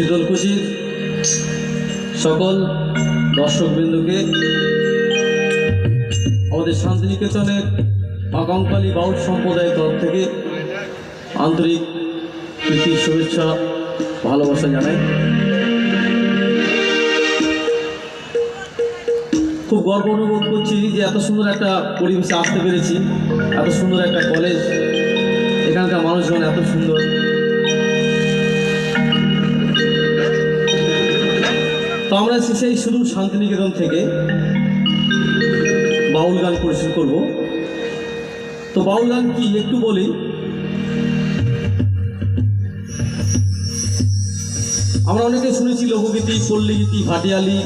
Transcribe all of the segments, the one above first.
শীতলকুচির সকল দর্শকবৃন্দকে আমাদের শান্তিনিকেতনের মা বাউল সম্প্রদায়ের তরফ থেকে আন্তরিক প্রীতি, শুভেচ্ছা, ভালোবাসা জানাই। খুব গর্ব অনুভব করছি যে এত সুন্দর একটা পরিবেশে আসতে পেরেছি, এত সুন্দর একটা কলেজ, এখানকার মানুষজন এত সুন্দর। আমরা সেই শুধু শান্তিনিকেতন থেকে বাউল গান পরিবেশন করব। তো বাউল গান কি একটু বলি। আমরা অনেকে শুনেছি লোকগীতি পল্লীগীতি ভাটিয়ালি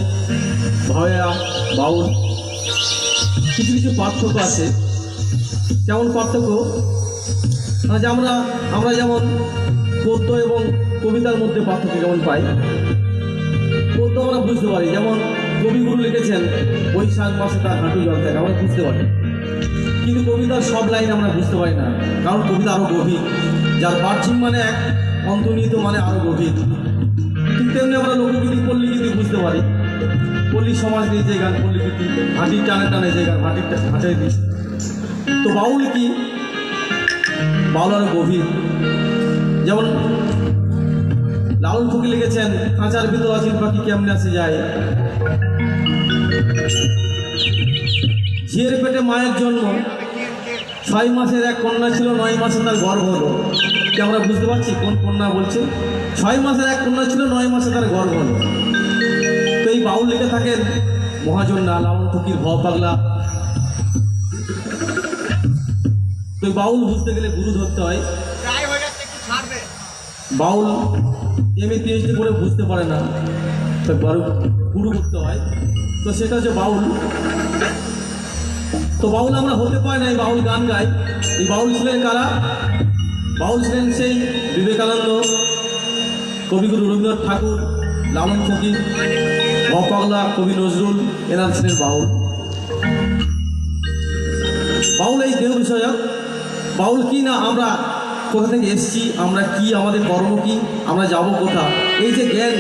ভয়া বাউল। কিছু কিছু পার্থক্য আছে। যেমন পার্থক্য? আহ, যে আমরা আমরা যেমন গদ্য এবং কবিতার মধ্যে পার্থক্য যেমন পাই। গদ্য আমরা বুঝতে পারি। যেমন কবিগুরু লিখেছেন, বৈশাখ মাসে তার হাঁটু জল থাকে, আমরা বুঝতে পারি। কিন্তু কবিতার সব লাইন আমরা বুঝতে পারি না, কারণ কবিতা আরও গভীর। যার বাহ্যিক মানে এক, অন্তর্নিহিত মানে আরও গভীর। ঠিক তেমনি আমরা লোকগীতি, পল্লীগীতি বুঝতে পারি। পল্লী সমাজ নিয়ে যে গান, পল্লীগীতি হাঁটির টানে টানে যে গান হাঁটির হাঁটের তো বাউল কি? বাউল আরও গভীর। যেমন লালন ফকির লিখেছেন কাঁচার ভিতর আছেন পাখি কেমনে আসে যায়? ঝিয়ের পেটে মায়ের জন্ম ছয় মাসের এক কন্যা ছিল নয় মাসে তার গর্ভ হলো। কি আমরা বুঝতে পারছি কোন কন্যা বলছে? ছয় মাসের এক কন্যা ছিল নয় মাসে তার গর্ভ হলো। তো এই বাউল লিখে থাকেন মহাজন্যা লালন ফকির ভব পাগলা। তো এই বাউল বুঝতে গেলে গুরু ধরতে হয়। বাউল এমএ পিএইচডি করে বুঝতে পারে না। বড় গুরু করতে হয়। তো সেটা হচ্ছে বাউল। তো বাউল আমরা হতে পারি না এই বাউল গান গাই। এই বাউল ছিলেন কারা? বাউল ছিলেন সেই বিবেকানন্দ, কবিগুরু রবীন্দ্রনাথ ঠাকুর লালন ফকির পাগলা কবি নজরুল, এনার ছিলেন বাউল। বাউল এই দেহ বিষয়ক। বাউল কি না আমরা কোথা থেকে এসেছি? আমরা কি? আমাদের কর্ম কি? আমরা যাব কোথা এই যে জ্ঞান,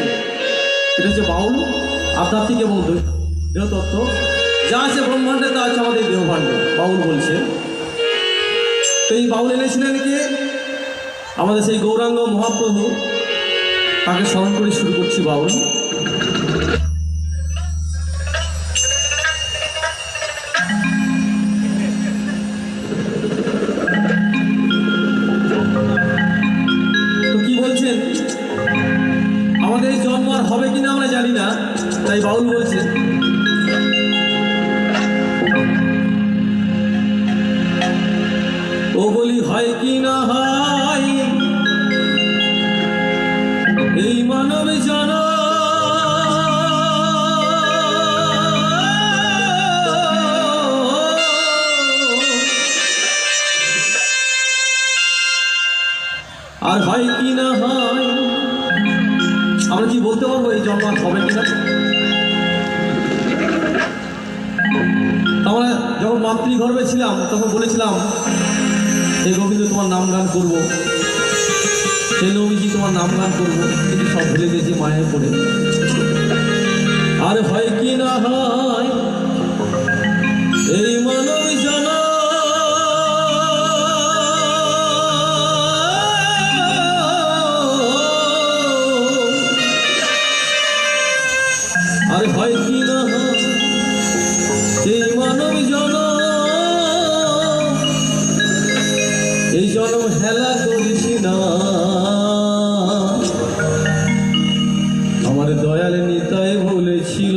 এটা হচ্ছে বাউল, আধ্যাত্মিক এবং দৈ- দেহতত্ত্ব যা আছে ব্রহ্মাণ্ডে, তা আছে আমাদের দেহভাণ্ড, বাউল বলছে। তো এই বাউল এনেছিলেন কে? আমাদের সেই গৌরাঙ্গ মহাপ্রভু। তাকে স্মরণ করে শুরু করছি বাউল। আমরা জানি না, তাই বাউল বলছে। ও বলি, হয় কি না হয়? এই মানব জন আমরা যখন মাতৃগর্ভে ছিলাম, তখন বলেছিলাম এই গোবিন্দ, তোমার নাম গান করব। সেই নবীজি, তোমার নাম গান করব। কিন্তু সব ভুলে গেছি মায়ের পড়ে আর হয় কি না হয়, এই মানব আর হয় কি না? এই মানব জন এই জনম হেলা করিস না। আমার দয়াল নিতায় বলেছিল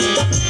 দয়ালে তাই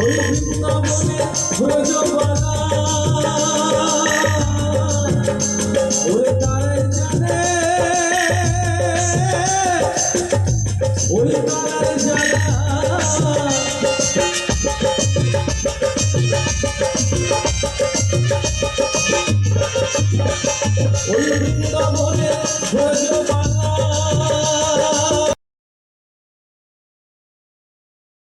বৃন্দাবনে